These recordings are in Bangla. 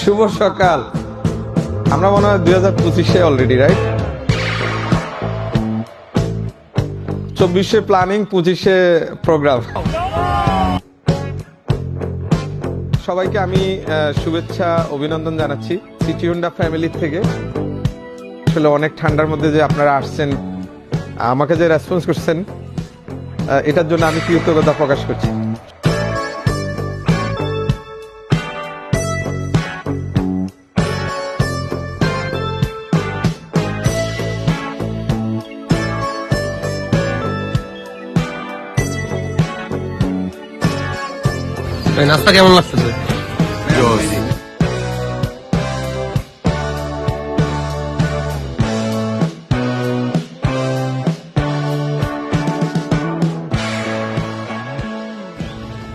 শুভ সকাল। আমরা মনে হয় দুই হাজার পঁচিশে অলরেডি রাইট চব্বিশে প্ল্যানিং পঁচিশে প্রোগ্রাম সবাইকে আমি শুভেচ্ছা, অভিনন্দন জানাচ্ছি সিটি হোন্ডা ফ্যামিলি থেকে। আসলে অনেক ঠান্ডার মধ্যে যে আপনারা আসছেন, আমাকে যে রেসপন্স করছেন এটার জন্য আমি কৃতজ্ঞতা প্রকাশ করছি। নাস্তা কেমন লাগতেছে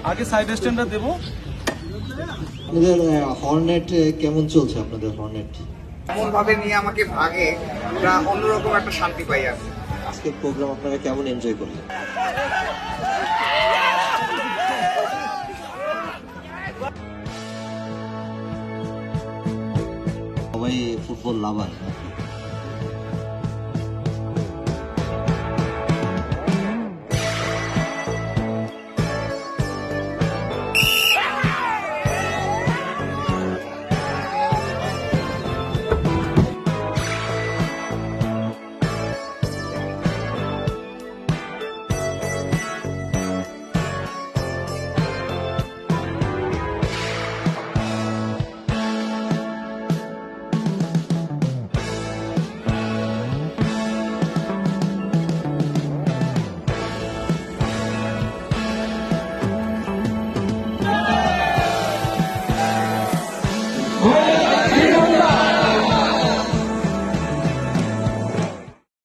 আগে সাইড স্ট্যান্ডটা দেবো। হর্নেট কেমন চলছে আপনাদের হর্নেট এমন ভাবে নিয়ে আমাকে ভাগে আমরা অন্যরকম একটা শান্তি পাই আজকের প্রোগ্রাম আপনারা কেমন এনজয় করলেন? সবাই ফুটবল লাভার